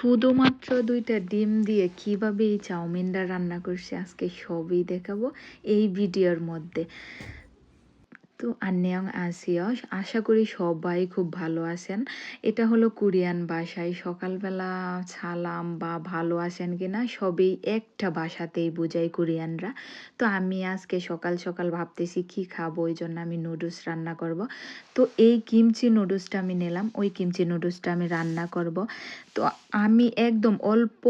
শুধুমাত্র দুইটা ডিম দিয়ে কীভাবে এই চাউমিনটা রান্না করছি আজকে সবই দেখাবো এই ভিডিওর মধ্যে। তো আন্যাং আসিও আশা করি সবাই খুব ভালো আছেন। এটা হলো কোরিয়ান ভাষায়, সকালবেলা সালাম বা ভালো আছেন কিনা সবই একটা ভাষাতেই বোঝায় কোরিয়ানরা। তো আমি আজকে সকাল সকাল ভাবতেছি কি খাব, ওই জন্য আমি নুডলস রান্না করব। তো এই কিমচি নুডলসটা আমি নিলাম, ওই কিমচি নুডলসটা আমি রান্না করব। তো আমি একদম অল্প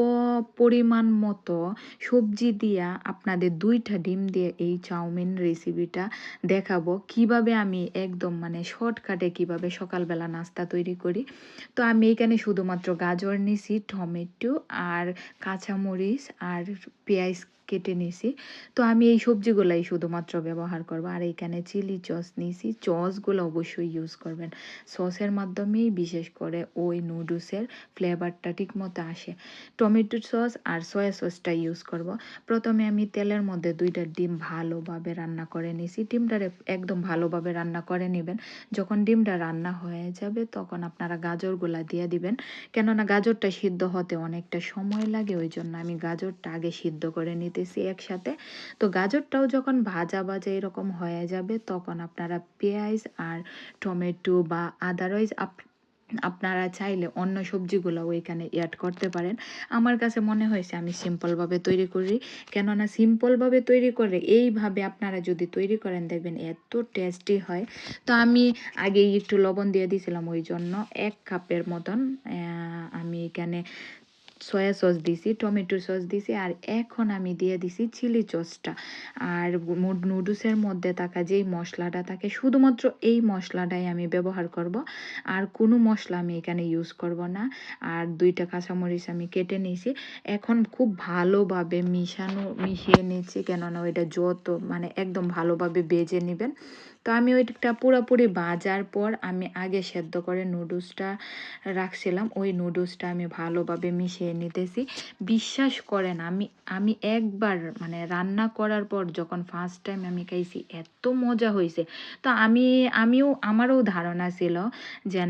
পরিমাণ মতো সবজি দিয়া আপনাদের দুইটা ডিম দিয়ে এই চাউমিন রেসিপিটা দেখাবো। কীভাবে আমি একদম মানে শর্টকাটে কীভাবে সকালবেলা নাস্তা তৈরি করি? তো আমি এখানে শুধুমাত্র গাজর নিছি, টমেটো আর কাঁচামরিচ আর পেঁয়াজ কেটে নিছি। তো আমি এই সবজিগুলাই শুধুমাত্র ব্যবহার করব। আর এখানে চিলি সস নিছি। সসগুলো অবশ্যই ইউজ করবেন। সসের মাধ্যমেই, বিশেষ করে ওই নুডলসের ফ্লেভারটা ঠিক মতো আসে। টমেটো সস আর সয়া সসটা ইউজ করব। প্রথমে আমি তেলের মধ্যে দুইটা ডিম ভালোভাবে রান্না করে নিছি। ডিমটারে একদম ভালোভাবে রান্না করে নেবেন। যখন ডিমটা রান্না হয়ে যাবে, তখন আপনারা গাজরগুলা দিয়ে দিবেন। কেননা গাজরটা সিদ্ধ হতে অনেকটা সময় লাগে ওই জন্য আমি গাজরটা আগে সিদ্ধ করে নিতেছি একসাথে। তো গাজরটাও যখন ভাজা ভাজা এরকম হয়ে যাবে, তখন আপনারা পেঁয়াজ আর টমেটো বা আদারওয়াইজ আপ, আপনারা চাইলে অন্য সবজিগুলো এখানে অ্যাড করতে পারেন। আমার কাছে মনে হয়েছে আমি সিম্পলভাবে তৈরি করি। কেননা সিম্পলভাবে তৈরি করে এইভাবে আপনারা যদি তৈরি করেন, দেখবেন এত টেস্টি হয়। তো আমি আগেই একটু লবণ দিয়ে দিয়েছিলাম ওই জন্য এক কাপের মতন আমি এখানে সয়া সস দিছি টমেটো সস দিছি, আর এখন আমি দিয়ে দিছি চিলি সসটা আর নুডলসের মধ্যে থাকা যেই মশলাটা থাকে, শুধুমাত্র এই মশলাটাই আমি ব্যবহার করব। আর কোনো মশলা আমি এখানে ইউজ করব না। আর দুইটা কাঁচামরিচ আমি কেটে নিয়েছি। এখন খুব ভালোভাবে মিশানো, মিশিয়ে নিচ্ছি কেননা ওইটা যত মানে একদম ভালোভাবে বেজে নেবেন। তো আমি ওইটা পুরোপুরি বাজার পর আমি আগে সেদ্ধ করে নুডলসটা রাখছিলাম। ওই নুডলসটা আমি ভালোভাবে মিশিয়ে নিতেছি। বিশ্বাস করেন, আমি আমি একবার মানে রান্না করার পর যখন ফার্স্ট টাইম আমি খাইছি, এত মজা হয়েছে তো আমি, আমিও, আমারও ধারণা ছিল যে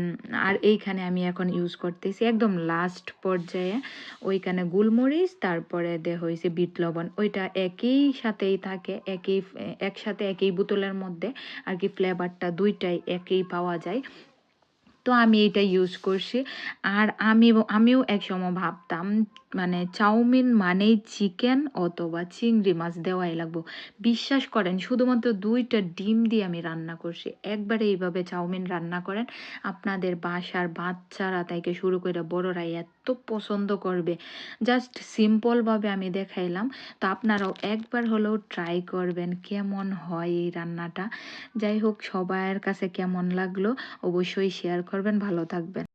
আর এইখানে আমি এখন ইউজ করতেছি একদম লাস্ট পর্যায়ে। ওইখানে গোলমরিচ, তারপরে দে হয়েছে বিট লবণ। ওইটা একই সাথেই থাকে, একই, একসাথে একই বোতলের মধ্যে। আর কি ফ্লেভারটা দুইটাই একই পাওয়া যায়। তো আমি এটা ইউজ করছি। আর আমি আমিও এক সময় ভাবতাম মানে চাউমিন মানেই চিকেন অথবা চিংড়ি মাছ দেওয়াই লাগবো। বিশ্বাস করেন, শুধুমাত্র দুইটা ডিম দিয়ে আমি রান্না করছি। একবারে এইভাবে চাউমিন রান্না করেন, আপনাদের বাসার বাচ্চারা তাইকে শুরু করে বড়রা এত পছন্দ করবে। জাস্ট সিম্পলভাবে আমি দেখাইলাম। তো আপনারাও একবার হলেও ট্রাই করবেন কেমন হয় এই রান্নাটা। যাই হোক সবার কাছে কেমন লাগল অবশ্যই শেয়ার করবেন ভালো থাকবেন।